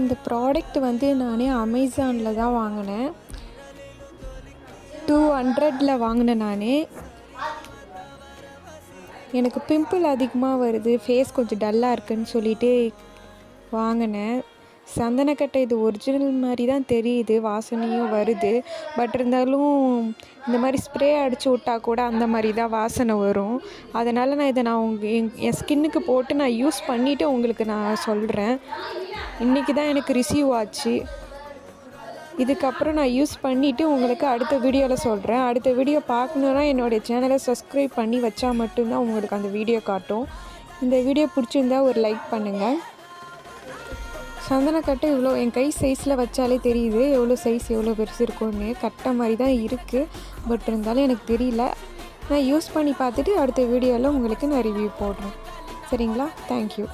இந்த ப்ராடக்ட் வந்து நான் அமேசானில் தான் வாங்கினேன். டூ ஹண்ட்ரடில் வாங்கினேன் நான். எனக்கு பிம்பிள் அதிகமாக வருது ஃபேஸ் கொஞ்சம் டல்லாக இருக்குன்னு சொல்லிட்டு வாங்கினேன். சந்தனக்கட்டை இது ஒரிஜினல் மாதிரி தான் தெரியுது வாசனையும் வருது. பட் இருந்தாலும் இந்த மாதிரி ஸ்ப்ரே அடித்து விட்டா கூட அந்த மாதிரி தான் வாசனை வரும். அதனால் நான் இதை நான் உங்கள் என் ஸ்கின்னுக்கு போட்டு நான் யூஸ் பண்ணிவிட்டு உங்களுக்கு நான் சொல்கிறேன் இன்றைக்கி தான் எனக்கு ரிசீவ் ஆச்சு. இதுக்கப்புறம் நான் யூஸ் பண்ணிவிட்டு உங்களுக்கு அடுத்த வீடியோவில் சொல்கிறேன் அடுத்த வீடியோ பார்க்கணுன்னா என்னுடைய சேனலை சப்ஸ்கிரைப் பண்ணி வச்சா மட்டும்தான் உங்களுக்கு அந்த வீடியோ காட்டும். இந்த வீடியோ பிடிச்சிருந்தா ஒரு லைக் பண்ணுங்கள் சந்தனக்கட்டை இவ்வளோ என் கை சைஸில் வச்சாலே தெரியுது. எவ்வளோ சைஸ் எவ்வளோ பெருசு இருக்கும்னு. கட்டை மாதிரி தான் இருக்குது பட் இருந்தாலும் எனக்கு தெரியல. நான் யூஸ் பண்ணி பார்த்துட்டு அடுத்த வீடியோவில் உங்களுக்கு நான் ரிவ்யூ போடுறேன். சரிங்களா? தேங்க்யூ